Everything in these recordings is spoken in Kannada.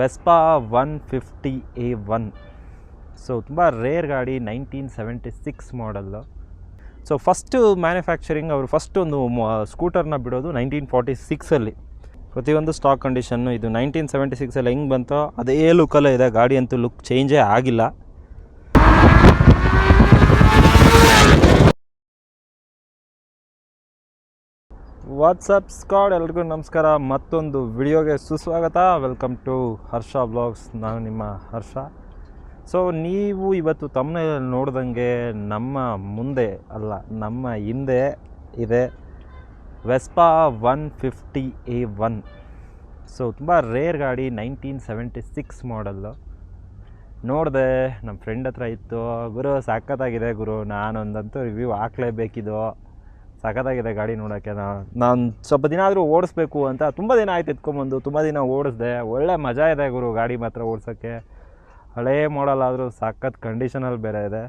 Vespa one fifty A one. So ತುಂಬ ರೇರ್ ಗಾಡಿ nineteen seventy six model so first manufacturing ಅವರು ಫಸ್ಟ್ ಒಂದು ಸ್ಕೂಟರ್ನ ಬಿಡೋದು ನೈನ್ಟೀನ್ ಫಾರ್ಟಿ ಸಿಕ್ಸಲ್ಲಿ ಪ್ರತಿಯೊಂದು ಸ್ಟಾಕ್ ಕಂಡೀಷನ್ನು ಇದು ನೈನ್ಟೀನ್ ಸೆವೆಂಟಿ ಸಿಕ್ಸಲ್ಲಿ ಹೆಂಗೆ ಬಂತೋ, ಅದೇ ಲುಕ್ಕಲ್ಲೇ ಇದೆ. ಗಾಡಿ ಅಂತೂ ಲುಕ್ ಚೇಂಜೇ ಆಗಿಲ್ಲ. ವಾಟ್ಸಪ್ ಸ್ಕಾಡ್ ಎಲ್ರಿಗೂ ನಮಸ್ಕಾರ. ಮತ್ತೊಂದು ವಿಡಿಯೋಗೆ ಸುಸ್ವಾಗತ. ವೆಲ್ಕಮ್ ಟು ಹರ್ಷ ಬ್ಲಾಗ್ಸ್ ನಾನು ನಿಮ್ಮ ಹರ್ಷ. ಸೊ ನೀವು ಇವತ್ತು ತಮ್ಮ ನೋಡ್ದಂಗೆ ನಮ್ಮ ಮುಂದೆ ಅಲ್ಲ, ನಮ್ಮ ಹಿಂದೆ ಇದೆ Vespa one fifty A one so ತುಂಬ ರೇರ್ ಗಾಡಿ ನೈನ್ಟೀನ್ ಸೆವೆಂಟಿ ಸಿಕ್ಸ್ ಮಾಡಲ್ಲು ನೋಡಿದೆ ನಮ್ಮ ಫ್ರೆಂಡ್ ಹತ್ರ ಇತ್ತು. ಗುರು, ಸಖತ್ತಾಗಿದೆ ಗುರು. ನಾನೊಂದಂತೂ ರಿವ್ಯೂ ಹಾಕ್ಲೇಬೇಕಿದು. ಸಖತ್ತಾಗಿದೆ ಗಾಡಿ ನೋಡೋಕ್ಕೆ. ನಾನು ಸ್ವಲ್ಪ ದಿನ ಆದರೂ ಓಡಿಸ್ಬೇಕು ಅಂತ ತುಂಬ ದಿನ ಆಯ್ತು ಎತ್ಕೊಂಬಂದು ತುಂಬ ದಿನ ಓಡಿಸ್ದೆ. ಒಳ್ಳೆ ಮಜಾ ಇದೆ ಗುರು ಗಾಡಿ ಮಾತ್ರ ಓಡಿಸೋಕ್ಕೆ. ಹಳೇ ಮಾಡಲ್ ಆದರೂ ಸಖತ್ ಕಂಡೀಷನಲ್ಲಿ ಬೇರೆ ಇದೆ.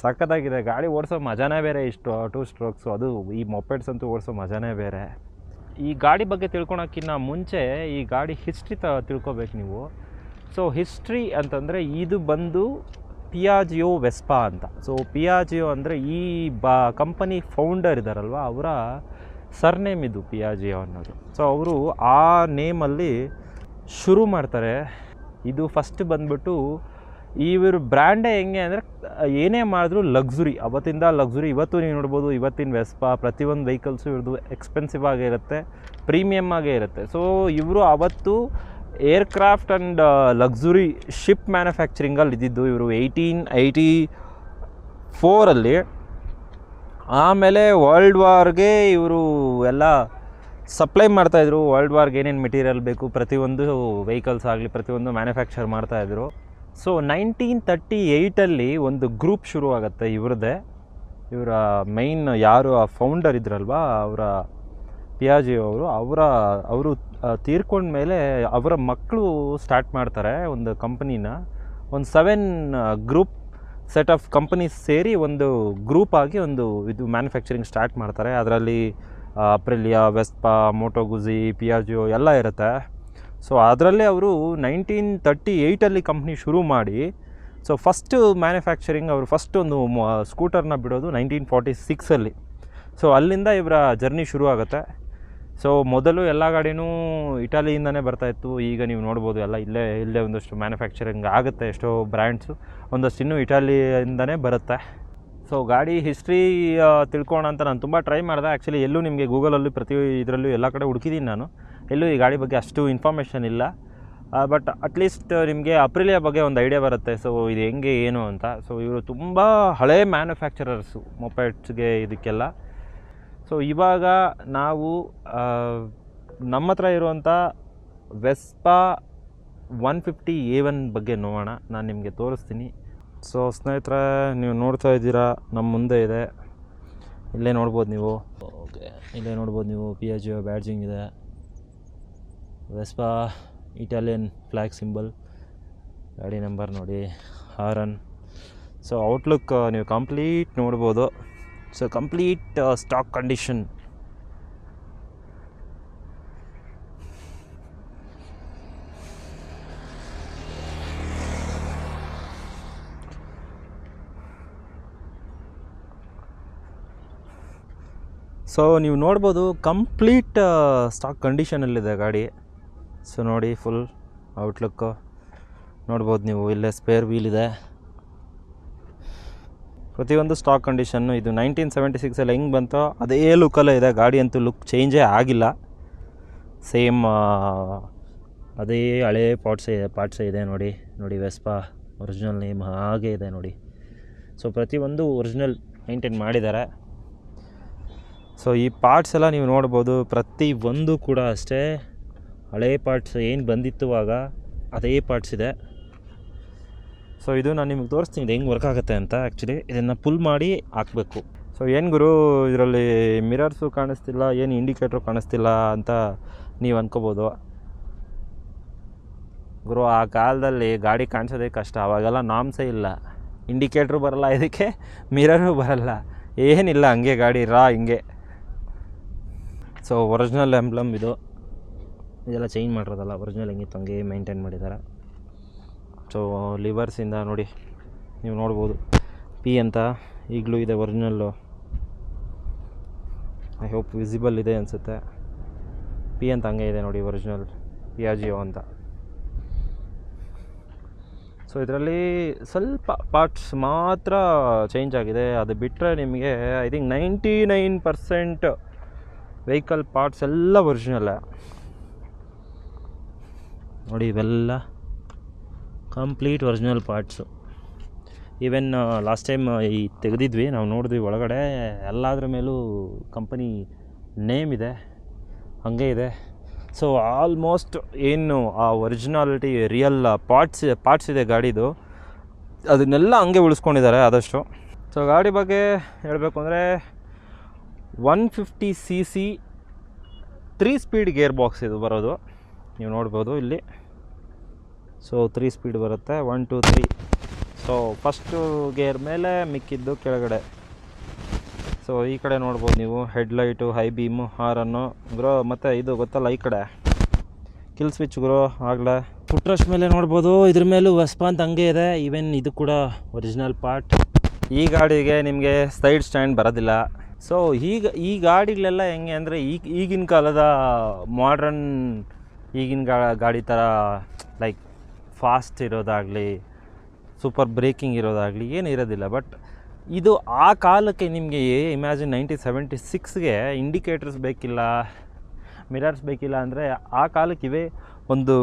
ಸಖತ್ತಾಗಿದೆ, ಗಾಡಿ ಓಡಿಸೋ ಮಜಾನೇ ಬೇರೆ ಇಷ್ಟು ಟೂ ಸ್ಟ್ರೋಕ್ಸು ಅದು, ಈ ಮೊಪೆಡ್ಸ್ ಅಂತೂ ಓಡಿಸೋ ಮಜಾನೇ ಬೇರೆ. ಈ ಗಾಡಿ ಬಗ್ಗೆ ತಿಳ್ಕೊಳೋಕ್ಕಿಂತ ಮುಂಚೆ ಈ ಗಾಡಿ ಹಿಸ್ಟ್ರಿ ತ ತಿಳ್ಕೊಬೇಕು ನೀವು. ಸೊ ಹಿಸ್ಟ್ರಿ ಅಂತಂದರೆ ಇದು ಬಂದು ಪಿಯಾಜಿಯೋ ವೆಸ್ಪಾ ಅಂತ. ಸೊ ಪಿಯಾಜಿಯೋ ಅಂದರೆ ಈ ಬ ಕಂಪನಿ ಫೌಂಡರ್ ಇದ್ದಾರಲ್ವ ಅವರ ಸರ್ನೇಮ್ ಇದು ಪಿಯಾಜಿಯೋ ಅನ್ನೋದು. ಸೊ ಅವರು ಆ ನೇಮಲ್ಲಿ ಶುರು ಮಾಡ್ತಾರೆ. ಇದು ಫಸ್ಟ್ ಬಂದ್ಬಿಟ್ಟು ಇವರು ಬ್ರ್ಯಾಂಡೇ ಹೆಂಗೆ ಅಂದರೆ, ಏನೇ ಮಾಡಿದ್ರು ಲಕ್ಸುರಿ ಅವತ್ತಿಂದ ಲಕ್ಸುರಿ ಇವತ್ತು ನೀವು ನೋಡ್ಬೋದು, ಇವತ್ತಿನ ವೆಸ್ಪಾ ಪ್ರತಿಯೊಂದು ವೆಹಿಕಲ್ಸು ಇವ್ರದ್ದು ಎಕ್ಸ್ಪೆನ್ಸಿವ್ ಆಗೇ ಇರುತ್ತೆ ಪ್ರೀಮಿಯಮ್ ಆಗೇ ಇರುತ್ತೆ. ಸೊ ಇವರು ಅವತ್ತು ಏರ್ಕ್ರಾಫ್ಟ್ ಆ್ಯಂಡ್ ಲಕ್ಸುರಿ ಶಿಪ್ ಮ್ಯಾನುಫ್ಯಾಕ್ಚರಿಂಗಲ್ಲಿ ಇದ್ದಿದ್ದು ಇವರು ಏಯ್ಟೀನ್ ಏಯ್ಟಿ ಫೋರಲ್ಲಿ. ಆಮೇಲೆ ವರ್ಲ್ಡ್ ವಾರ್ಗೆ ಇವರು ಎಲ್ಲ ಸಪ್ಲೈ ಮಾಡ್ತಾಯಿದ್ರು ವರ್ಲ್ಡ್ ವಾರ್ಗೆ ಏನೇನು ಮೆಟೀರಿಯಲ್ ಬೇಕು, ಪ್ರತಿಯೊಂದು ವೆಹಿಕಲ್ಸ್ ಆಗಲಿ, ಪ್ರತಿಯೊಂದು ಮ್ಯಾನುಫ್ಯಾಕ್ಚರ್ ಮಾಡ್ತಾಯಿದ್ರು ಸೊ, ನೈನ್ಟೀನ್ ತರ್ಟಿ ಏಯ್ಟಲ್ಲಿ ಒಂದು ಗ್ರೂಪ್ ಶುರು ಆಗುತ್ತೆ ಇವ್ರದ್ದೇ. ಇವರ ಮೈನ್ ಯಾರು, ಆ ಫೌಂಡರ್ ಇದ್ರಲ್ವಾ, ಅವರ ಪಿಯಾಜಿ ಅವರು, ಅವರ, ಅವರು ತೀರ್ಕೊಂಡ ಮೇಲೆ ಅವರ ಮಕ್ಕಳು ಸ್ಟಾರ್ಟ್ ಮಾಡ್ತಾರೆ ಒಂದು ಕಂಪನಿನ. ಒಂದು seven group set of companies ಸೇರಿ ಒಂದು ಗ್ರೂಪ್ ಆಗಿ ಒಂದು ಇದು ಮ್ಯಾನುಫ್ಯಾಕ್ಚರಿಂಗ್ ಸ್ಟಾರ್ಟ್ ಮಾಡ್ತಾರೆ. ಅದರಲ್ಲಿ ಅಪ್ರಿಲಿಯಾ ವೆಸ್ಪಾ ಮೋಟೋಗುಜಿ ಪಿಯಾಜಿಯೋ ಎಲ್ಲ ಇರುತ್ತೆ. ಸೊ ಅದರಲ್ಲೇ ಅವರು ನೈನ್ಟೀನ್ ತರ್ಟಿ ಏಯ್ಟಲ್ಲಿ ಕಂಪ್ನಿ ಶುರು ಮಾಡಿ ಸೊ ಫಸ್ಟು ಮ್ಯಾನುಫ್ಯಾಕ್ಚರಿಂಗ್ ಅವರು ಫಸ್ಟ್ ಒಂದು ಸ್ಕೂಟರ್ನ ಬಿಡೋದು ನೈನ್ಟೀನ್ ಫಾರ್ಟಿ ಸಿಕ್ಸಲ್ಲಿ ಸೊ ಅಲ್ಲಿಂದ ಇವರ ಜರ್ನಿ ಶುರು ಆಗುತ್ತೆ ಸೊ ಮೊದಲು ಎಲ್ಲ ಗಾಡಿನೂ ಇಟಾಲಿಯಿಂದನೇ ಬರ್ತಾಯಿತ್ತು ಈಗ ನೀವು ನೋಡ್ಬೋದು ಎಲ್ಲ ಇಲ್ಲೇ ಇಲ್ಲೇ ಒಂದಷ್ಟು ಮ್ಯಾನುಫ್ಯಾಕ್ಚರಿಂಗ್ ಆಗುತ್ತೆ ಎಷ್ಟೋ ಬ್ರ್ಯಾಂಡ್ಸು ಒಂದಷ್ಟು ಇನ್ನೂ ಇಟಾಲಿಯಿಂದನೇ ಬರುತ್ತೆ. ಸೊ ಗಾಡಿ ಹಿಸ್ಟ್ರಿ ತಿಳ್ಕೊಳ್ಳೋಣ ಅಂತ ನಾನು ತುಂಬ ಟ್ರೈ ಮಾಡಿದೆ. ಆ್ಯಕ್ಚುಲಿ ಎಲ್ಲೂ ನಿಮಗೆ ಗೂಗಲಲ್ಲಿ ಪ್ರತಿ ಇದರಲ್ಲೂ ಎಲ್ಲ ಕಡೆ ಹುಡುಕಿದ್ದೀನಿ ನಾನು. ಎಲ್ಲೂ ಈ ಗಾಡಿ ಬಗ್ಗೆ ಅಷ್ಟು ಇನ್ಫಾರ್ಮೇಷನ್ ಇಲ್ಲ. ಬಟ್ ಅಟ್ಲೀಸ್ಟ್ ನಿಮಗೆ ಅಪ್ರಿಲಿಯ ಬಗ್ಗೆ ಒಂದು ಐಡಿಯಾ ಬರುತ್ತೆ. ಸೊ ಇದು ಹೆಂಗೆ, ಏನು ಅಂತ. ಸೊ ಇವರು ತುಂಬ ಹಳೇ ಮ್ಯಾನುಫ್ಯಾಕ್ಚರರ್ಸು ಮೊಪೆಟ್ಸ್ಗೆ ಇದಕ್ಕೆಲ್ಲ. ಸೊ ಇವಾಗ ನಾವು ನಮ್ಮ ಹತ್ರ ಇರುವಂಥ Vespa one fifty A one ಬಗ್ಗೆ ನೋಡೋಣ. ನಾನು ನಿಮಗೆ ತೋರಿಸ್ತೀನಿ. ಸೊ ಸ್ನೇಹಿತರೆ ನೀವು ನೋಡ್ತಾ ಇದ್ದೀರಾ ನಮ್ಮ ಮುಂದೆ ಇದೆ. ಇಲ್ಲೇ ನೋಡ್ಬೋದು ನೀವು. ಓಕೆ ಇಲ್ಲೇ ನೋಡ್ಬೋದು ನೀವು ಪಿ ಎಚ್ ಯು ಬ್ಯಾಡ್ಜಿಂಗ್ ಇದೆ. ವೆಸ್ಪಾ ಇಟಾಲಿಯನ್ ಫ್ಲ್ಯಾಗ್ ಸಿಂಬಲ್ ಗಾಡಿ ನಂಬರ್ ನೋಡಿ. ಹಾರನ್ ಸೊ ಔಟ್ಲುಕ್ ನೀವು ಕಂಪ್ಲೀಟ್ ನೋಡ್ಬೋದು. So complete stock condition so ನೀವು ನೋಡ್ಬೋದು ಕಂಪ್ಲೀಟ್ ಸ್ಟಾಕ್ ಕಂಡೀಷನಲ್ಲಿದೆ ಗಾಡಿ. ಸೊ ನೋಡಿ ಫುಲ್ ಔಟ್ಲುಕ್ಕು ನೋಡ್ಬೋದು ನೀವು, ಇಲ್ಲೇ ಸ್ಪೇರ್ ವೀಲ್ ಇದೆ. ಪ್ರತಿಯೊಂದು ಸ್ಟಾಕ್ ಕಂಡೀಷನ್ನು ಇದು ನೈನ್ಟೀನ್ ಸೆವೆಂಟಿ ಸಿಕ್ಸಲ್ಲಿ ಹೆಂಗೆ ಬಂತೋ ಅದೇ ಲುಕ್ಕಲ್ಲೇ ಇದೆ. ಗಾಡಿ ಅಂತೂ ಲುಕ್ ಚೇಂಜೇ ಆಗಿಲ್ಲ. ಸೇಮ್ ಅದೇ ಹಳೇ ಪಾರ್ಟ್ಸೇ ಇದೆ ಪಾರ್ಟ್ಸೇ ಇದೆ ನೋಡಿ. ನೋಡಿ ವೆಸ್ಪಾ ಒರಿಜಿನಲ್ ನೇಮ್ ಹಾಗೆ ಇದೆ ನೋಡಿ. ಸೊ ಪ್ರತಿಯೊಂದು ಒರಿಜಿನಲ್ ಮೈಂಟೈನ್ ಮಾಡಿದ್ದಾರೆ. ಸೊ ಈ ಪಾರ್ಟ್ಸ್ ಎಲ್ಲ ನೀವು ನೋಡ್ಬೋದು. ಪ್ರತಿ ಒಂದು ಕೂಡ ಅಷ್ಟೇ. ಹಳೇ ಪಾರ್ಟ್ಸ್ ಏನು ಬಂದಿತ್ತು ಆಗ ಅದೇ ಪಾರ್ಟ್ಸ್ ಇದೆ. ಸೊ ಇದು ನಾನು ನಿಮ್ಗೆ ತೋರಿಸ್ತೀನಿ. ಇದು ಹೆಂಗೆ ವರ್ಕ್ ಆಗುತ್ತೆ ಅಂತ ಆ್ಯಕ್ಚುಲಿ ಇದನ್ನು ಪುಲ್ ಮಾಡಿ ಹಾಕಬೇಕು. ಸೊ ಏನು ಗುರು ಇದರಲ್ಲಿ ಮಿರರ್ಸು ಕಾಣಿಸ್ತಿಲ್ಲ, ಏನು ಇಂಡಿಕೇಟ್ರು ಕಾಣಿಸ್ತಿಲ್ಲ ಅಂತ ನೀವು ಅಂದ್ಕೋಬೋದು ಗುರು, ಆ ಕಾಲದಲ್ಲಿ ಗಾಡಿ ಕಾಣಿಸೋದೇ ಕಷ್ಟ. ಅವಾಗೆಲ್ಲ ನಾಮ್ಸೇ ಇಲ್ಲ. ಇಂಡಿಕೇಟ್ರು ಬರಲ್ಲ, ಇದಕ್ಕೆ ಮಿರರು ಬರಲ್ಲ. ಏನಿಲ್ಲ, ಹಂಗೆ ಗಾಡಿ ರಾ, ಹಿಂಗೆ. ಸೊ ಒರಿಜಿನಲ್ ಎಂಬ್ಲಮ್ ಇದು. ಇದೆಲ್ಲ ಚೇಂಜ್ ಮಾಡಿರೋದಲ್ಲ ಒರಿಜಿನಲ್ ಹೆಂಗಿತ್ತು, ಹಂಗೆ ಮೇಂಟೈನ್ ಮಾಡಿದ್ದಾರೆ ಸೊ ಲಿವರ್ಸಿಂದ ನೋಡಿ, ನೀವು ನೋಡ್ಬೋದು. ಪಿ ಅಂತ ಈಗಲೂ ಇದೆ ಒರಿಜಿನಲ್ಲು ಐ ಹೋಪ್ ವಿಸಿಬಲ್ ಇದೆ ಅನಿಸುತ್ತೆ. ಪಿ ಅಂತ ಹಂಗೆ ಇದೆ ನೋಡಿ ಒರಿಜಿನಲ್ ಪಿಯಾಜಿಯೋ ಅಂತ. ಸೊ ಇದರಲ್ಲಿ ಸ್ವಲ್ಪ ಪಾರ್ಟ್ಸ್ ಮಾತ್ರ ಚೇಂಜ್ ಆಗಿದೆ. ಅದು ಬಿಟ್ಟರೆ ನಿಮಗೆ I think ninety nine percent vehicle parts ಎಲ್ಲ ಒರಿಜಿನಲ್ಲೇ ನೋಡಿ ಇವೆಲ್ಲ complete original parts even last time ಈ ತೆಗೆದಿದ್ವಿ, ನಾವು ನೋಡಿದ್ವಿ ಒಳಗಡೆ, ಎಲ್ಲದ್ರ ಮೇಲೂ ಕಂಪನಿ ನೇಮ್ ಇದೆ, ಹಾಗೆ ಇದೆ. ಸೊ ಆಲ್ಮೋಸ್ಟ್ ಏನು ಆ ಒರಿಜಿನಾಲಿಟಿ ರಿಯಲ್ ಪಾರ್ಟ್ಸ್ ಪಾರ್ಟ್ಸ್ ಇದೆ ಗಾಡಿದು, ಅದನ್ನೆಲ್ಲ ಹಂಗೆ ಉಳಿಸ್ಕೊಂಡಿದ್ದಾರೆ ಆದಷ್ಟು. ಸೊ ಗಾಡಿ ಬಗ್ಗೆ ಹೇಳಬೇಕು ಅಂದರೆ one fifty C C three speed gear box ಇದು ಬರೋದು. ನೀವು ನೋಡ್ಬೋದು ಇಲ್ಲಿ. ಸೊ ತ್ರೀ ಸ್ಪೀಡ್ ಬರುತ್ತೆ. One two three so first gear ಮೇಲೆ ಮಿಕ್ಕಿದ್ದು ಕೆಳಗಡೆ. ಸೊ ಈ ಕಡೆ ನೋಡ್ಬೋದು ನೀವು. ಹೆಡ್ಲೈಟು ಹೈ ಬೀಮು ಹಾರನ್ನು ಗ್ರೋ ಮತ್ತು ಇದು ಗೊತ್ತಲ್ಲ, ಈ ಕಡೆ. ಕಿಲ್ ಸ್ವಿಚ್ ಗ್ರೋ ಆಗಲೇ. ಫುಟ್ರಶ್ ಮೇಲೆ ನೋಡ್ಬೋದು. ಇದ್ರ ಮೇಲೂ ಅಂತ ಹಂಗೆ ಇದೆ. ಈವನ್ ಇದು ಕೂಡ ಒರಿಜಿನಲ್ ಪಾರ್ಟ್ ಈ ಗಾಡಿಗೆ ನಿಮಗೆ ಸೈಡ್ ಸ್ಟ್ಯಾಂಡ್ ಬರೋದಿಲ್ಲ. ಸೊ ಈಗ, ಈ ಗಾಡಿಗಳೆಲ್ಲ ಹೆಂಗೆ ಅಂದರೆ ಈಗ ಈಗಿನ ಕಾಲದ ಮಾಡ್ರನ್ ಈಗಿನ ಗಾಡಿ ಥರ ಲೈಕ್ ಫಾಸ್ಟ್ ಇರೋದಾಗಲಿ, ಸೂಪರ್ ಬ್ರೇಕಿಂಗ್ ಇರೋದಾಗಲಿ ಏನು ಇರೋದಿಲ್ಲ. ಬಟ್ ಇದು ಆ ಕಾಲಕ್ಕೆ ನಿಮಗೆ ಇಮ್ಯಾಜಿನ್ ನೈನ್ಟೀನ್ ಸೆವೆಂಟಿ ಸಿಕ್ಸ್ಗೆ ಇಂಡಿಕೇಟರ್ಸ್ ಬೇಕಿಲ್ಲ ಮಿರರ್ಸ್ ಬೇಕಿಲ್ಲ ಅಂದರೆ ಆ ಕಾಲಕ್ಕೆ ಇವೆ ಒಂದು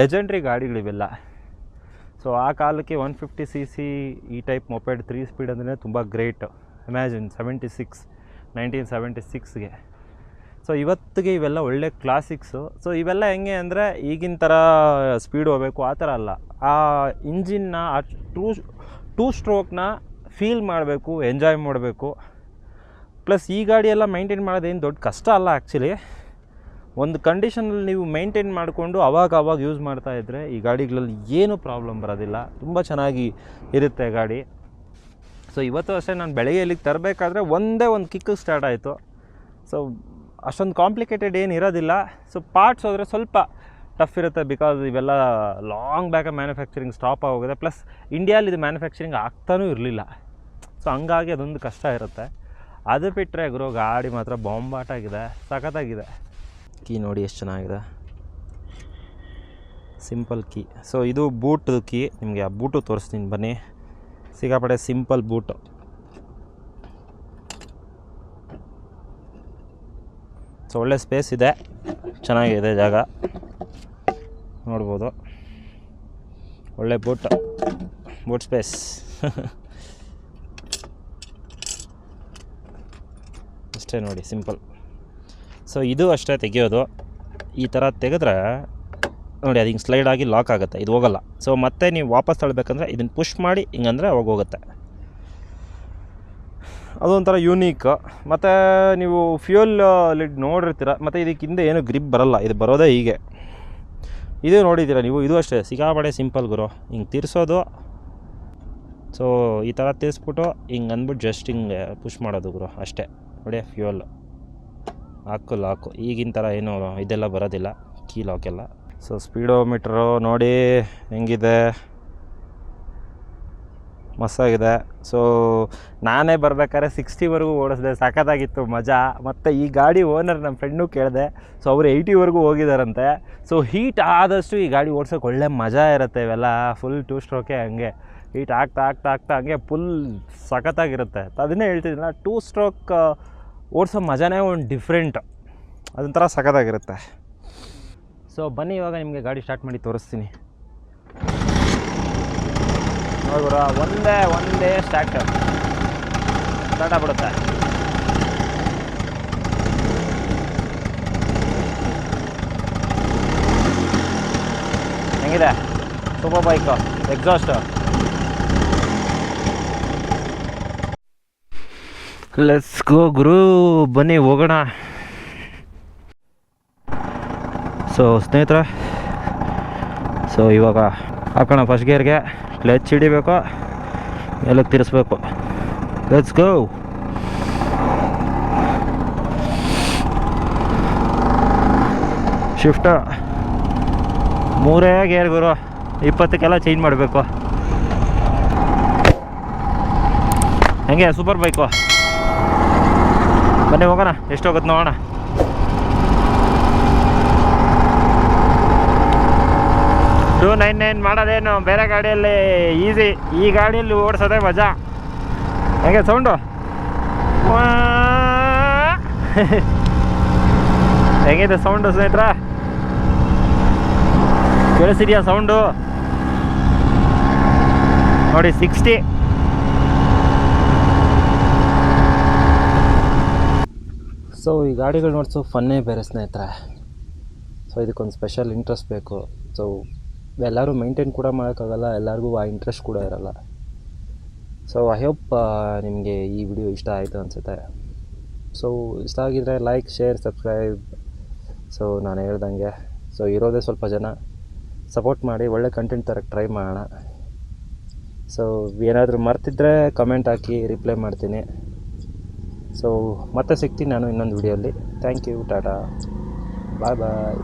ಲೆಜೆಂಡ್ರಿ ಗಾಡಿಗಳಿವೆಲ್ಲ. ಸೊ ಆ ಕಾಲಕ್ಕೆ ಒನ್ ಫಿಫ್ಟಿ ಸಿ ಸಿ ಈ ಟೈಪ್ ಮೊಪೆಡ್ ತ್ರೀ ಸ್ಪೀಡ್ ಅಂದರೆ ತುಂಬ great imagine seventy six nineteen seventy ಸಿಕ್ಸ್ಗೆ so ಇವತ್ತಿಗೆ ಇವೆಲ್ಲ ಒಳ್ಳೆ ಕ್ಲಾಸಿಕ್ಸು ಸೊ ಇವೆಲ್ಲ ಹೆಂಗೆ ಅಂದರೆ ಈಗಿನ ಥರ ಸ್ಪೀಡ್ ಹೋಗಬೇಕು, ಆ ಥರ ಅಲ್ಲ. ಆ ಇಂಜಿನ್ನ ಆ ಟೂ ಟೂ ಸ್ಟ್ರೋಕ್ನ ಫೀಲ್ ಮಾಡಬೇಕು ಎಂಜಾಯ್ ಮಾಡಬೇಕು. ಪ್ಲಸ್ ಈ ಗಾಡಿ ಎಲ್ಲ ಮೈಂಟೈನ್ ಮಾಡೋದೇನು ದೊಡ್ಡ ಕಷ್ಟ ಅಲ್ಲ ಆ್ಯಕ್ಚುಲಿ ಒಂದು ಕಂಡೀಷನಲ್ಲಿ ನೀವು ಮೈಂಟೈನ್ ಮಾಡಿಕೊಂಡು ಅವಾಗ ಅವಾಗ ಯೂಸ್ ಮಾಡ್ತಾ ಇದ್ದರೆ ಈ ಗಾಡಿಗಳಲ್ಲಿ ಏನೂ ಪ್ರಾಬ್ಲಮ್ ಬರೋದಿಲ್ಲ. ತುಂಬ ಚೆನ್ನಾಗಿ ಇರುತ್ತೆ ಗಾಡಿ. ಸೊ ಇವತ್ತು ಅಷ್ಟೇ ನಾನು ಬೆಳಗ್ಗೆ ಇಲ್ಲಿಗೆ ತರಬೇಕಾದ್ರೆ ಒಂದೇ ಒಂದು ಕಿಕ್ ಸ್ಟಾರ್ಟ್ ಆಯಿತು. ಸೊ ಅಷ್ಟೊಂದು ಕಾಂಪ್ಲಿಕೇಟೆಡ್ ಏನು ಇರೋದಿಲ್ಲ. ಸೊ ಪಾರ್ಟ್ಸ್ ಹೋದರೆ ಸ್ವಲ್ಪ ಟಫ್ ಇರುತ್ತೆ ಬಿಕಾಸ್ ಇವೆಲ್ಲ ಲಾಂಗ್ ಬ್ಯಾಕ್ ಮ್ಯಾನುಫ್ಯಾಕ್ಚರಿಂಗ್ ಸ್ಟಾಪ್ ಆಗೋಗಿದೆ. ಪ್ಲಸ್ ಇಂಡಿಯಾಲಿ ಇದು ಮ್ಯಾನುಫ್ಯಾಕ್ಚರಿಂಗ್ ಆಗ್ತಾನೂ ಇರಲಿಲ್ಲ. ಸೊ ಹಂಗಾಗಿ ಅದೊಂದು ಕಷ್ಟ ಇರುತ್ತೆ. ಅದು ಬಿಟ್ಟರೆ ಗುರು, ಗಾಡಿ ಮಾತ್ರ ಬಾಂಬಾಟಾಗಿದೆ. ಸಖತ್ತಾಗಿದೆ. ಕೀ ನೋಡಿ ಎಷ್ಟು ಚೆನ್ನಾಗಿದೆ. ಸಿಂಪಲ್ ಕೀ ಸೊ ಇದು ಬೂಟ್ ಕೀ ನಿಮಗೆ ಆ ಬೂಟು ತೋರಿಸ್ತೀನಿ ಬನ್ನಿ. ಸಿಗಾಪಡೆ ಸಿಂಪಲ್ ಬೂಟು ಸೊ ಒಳ್ಳೆ ಸ್ಪೇಸ್ ಇದೆ. ಚೆನ್ನಾಗಿದೆ ಜಾಗ. ನೋಡ್ಬೋದು. ಒಳ್ಳೆ ಬೋಟ್ ಬೂಟ್ ಸ್ಪೇಸ್ ಅಷ್ಟೇ ನೋಡಿ ಸಿಂಪಲ್ ಸೊ ಇದು ಅಷ್ಟೇ ತೆಗೆಯೋದು. ಈ ಥರ ತೆಗೆದ್ರೆ, ನೋಡಿ, ಅದು ಹಿಂಗೆ ಸ್ಲೈಡ್ ಆಗಿ ಲಾಕ್ ಆಗುತ್ತೆ. ಇದು ಹೋಗಲ್ಲ. ಸೊ ಮತ್ತೆ ನೀವು ವಾಪಸ್ ತಳ್ಬೇಕಂದ್ರೆ ಇದನ್ನು ಪುಷ್ ಮಾಡಿ, ಹಿಂಗಂದ್ರೆ ಅವಾಗ ಹೋಗುತ್ತೆ. ಅದೊಂಥರ ಯೂನೀಕ್ ಮತ್ತು ನೀವು ಫ್ಯೂಯಲ್ ಲಿಡ್ ನೋಡಿರ್ತೀರ, ಮತ್ತು ಇದಕ್ಕೆ ಹಿಂದೆ ಏನು ಗ್ರಿಪ್ ಬರಲ್ಲ, ಇದು ಬರೋದೇ ಹೀಗೆ. ಇದು ನೋಡಿದ್ದೀರ ನೀವು? ಇದು ಅಷ್ಟೇ. ಸಿಕ್ಕಾಪಡೆ ಸಿಂಪಲ್ ಗುರು. ಹಿಂಗೆ ತಿರ್ಸೋದು. ಸೊ ಈ ಥರ ತೀರಿಸ್ಬಿಟ್ಟು ಹಿಂಗೆ ಅಂದ್ಬಿಟ್ಟು ಜಸ್ಟ್ ಹಿಂಗೆ ಪುಷ್ ಮಾಡೋದು ಗುರು, ಅಷ್ಟೇ. ನೋಡಿ ಫ್ಯೂಯಲ್ ಹಾಕು, ಲಾಕು. ಈಗಿನ ಥರ ಏನು ಇದೆಲ್ಲ ಬರೋದಿಲ್ಲ. ಕೀ ಲಾಕೆಲ್ಲ. ಸೊ ಸ್ಪೀಡೋಮೀಟ್ರು ನೋಡಿ ಹೆಂಗಿದೆ. ಮಸ್ತಾಗಿದೆ ಸೊ ನಾನೇ ಬರ್ಬೇಕಾದ್ರೆ ಸಿಕ್ಸ್ಟಿವರೆಗೂ ಓಡಿಸಿದೆ. ಸಖತ್ತಾಗಿತ್ತು, ಮಜಾ. ಮತ್ತು ಈ ಗಾಡಿ ಓನರ್ ನಮ್ಮ ಫ್ರೆಂಡು ಕೇಳಿದೆ. ಸೊ ಅವರು ಏಯ್ಟಿವರೆಗೂ ಹೋಗಿದಾರಂತೆ. ಸೊ ಹೀಟ್ ಆದಷ್ಟು ಈ ಗಾಡಿ ಓಡ್ಸೋಕೆ ಒಳ್ಳೆ ಮಜಾ ಇರುತ್ತೆ ಇವೆಲ್ಲ. ಫುಲ್ ಟೂ ಸ್ಟ್ರೋಕೆ ಹಂಗೆ. ಹೀಟ್ ಆಗ್ತಾ ಆಗ್ತಾ ಆಗ್ತಾ ಹಂಗೆ ಫುಲ್ ಸಖತ್ತಾಗಿರುತ್ತೆ. ಅದನ್ನೇ ಹೇಳ್ತಿದ್ದಿಲ್ಲ ಟೂ ಸ್ಟ್ರೋಕ್ ಓಡಿಸೋ ಮಜಾನೇ ಒಂದು ಡಿಫ್ರೆಂಟ್ ಅದೊಂಥರ ಸಖತ್ತಾಗಿರುತ್ತೆ. ಸೊ ಬನ್ನಿ, ಇವಾಗ ನಿಮಗೆ ಗಾಡಿ ಸ್ಟಾರ್ಟ್ ಮಾಡಿ ತೋರಿಸ್ತೀನಿ. ನೋಡ್ಬಿಡ ಒಂದೇ ಒಂದೇ ಸ್ಟಾರ್ಟ್ ಸ್ಟಾರ್ಟ್ ಬಿಡುತ್ತೆ. ಹೆಂಗಿದೆ? Super bike exhaust let's go ಗುರು. ಬನ್ನಿ, ಹೋಗೋಣ. ಸೊ ಸ್ನೇಹಿತರೆ ಸೊ ಇವಾಗ ಹಾಕೋಣ ಫಸ್ಟ್ ಗೇರ್ಗೆ ಕ್ಲಚ್ ಹಿಡಿಬೇಕು? ಎಲ್ಲ ತಿರ್ಸ್ಬೇಕು. ಲೆಟ್ಸ್ ಗೋ ಶಿಫ್ಟ ಮೂರೇ ಗೇರ್ ಗುರು. ಇಪ್ಪತ್ತಕ್ಕೆಲ್ಲ ಚೇಂಜ್ ಮಾಡಬೇಕು. ಹೆಂಗೆ? ಸೂಪರ್ ಬೈಕು ಬನ್ನಿ ಹೋಗೋಣ. ಎಷ್ಟು ಹೋಗುತ್ತೆ ನೋಡೋಣ. ಟೂ ನೈನ್ ನೈನ್ ಮಾಡೋದೇನು ಬೇರೆ ಗಾಡಿಯಲ್ಲಿ ಈಸಿ. ಈ ಗಾಡಿಯಲ್ಲಿ ಓಡಿಸೋದೇ ಮಜಾ. ಹೆಂಗೆ ಸೌಂಡು? ಹೆಂಗಿದೆ ಸೌಂಡು ಸ್ನೇಹಿತರ? ಕೇಳಿಸಿದ್ಯಾ ಸೌಂಡು? ನೋಡಿ ಸಿಕ್ಸ್ಟಿ ಸೊ ಈ ಗಾಡಿಗಳು ನೋಡ್ಸೋ ಫನ್ನೇ ಬೇರೆ ಸ್ನೇಹಿತರೆ. ಸೊ ಇದಕ್ಕೊಂದು ಸ್ಪೆಷಲ್ ಇಂಟ್ರೆಸ್ಟ್ ಬೇಕು. ಸೊ ಎಲ್ಲರೂ ಮೈಂಟೈನ್ ಕೂಡ ಮಾಡೋಕ್ಕಾಗಲ್ಲ, ಎಲ್ಲರಿಗೂ ಆ ಇಂಟ್ರೆಸ್ಟ್ ಕೂಡ ಇರಲ್ಲ. ಸೊ ಐ ಹೋಪ್ ನಿಮಗೆ ಈ ವಿಡಿಯೋ ಇಷ್ಟ ಆಯಿತು ಅನಿಸುತ್ತೆ. ಸೊ ಇಷ್ಟ ಆಗಿದ್ರೆ ಲೈಕ್ ಶೇರ್ ಸಬ್ಸ್ಕ್ರೈಬ್ ಸೊ ನಾನು ಹೇಳ್ದಂಗೆ. ಸೊ ಇರೋದೇ ಸ್ವಲ್ಪ ಜನ. ಸಪೋರ್ಟ್ ಮಾಡಿ, ಒಳ್ಳೆ ಕಂಟೆಂಟ್ ತರಕ್ಕೆ ಟ್ರೈ ಮಾಡೋಣ. ಸೊ ಏನಾದರೂ ಮರ್ತಿದ್ರೆ ಕಮೆಂಟ್ ಹಾಕಿ ರಿಪ್ಲೈ ಮಾಡ್ತೀನಿ. ಸೊ ಮತ್ತೆ ಸಿಗ್ತೀನಿ ನಾನು ಇನ್ನೊಂದು ವಿಡಿಯೋಲ್ಲಿ thank you tata. Bye bye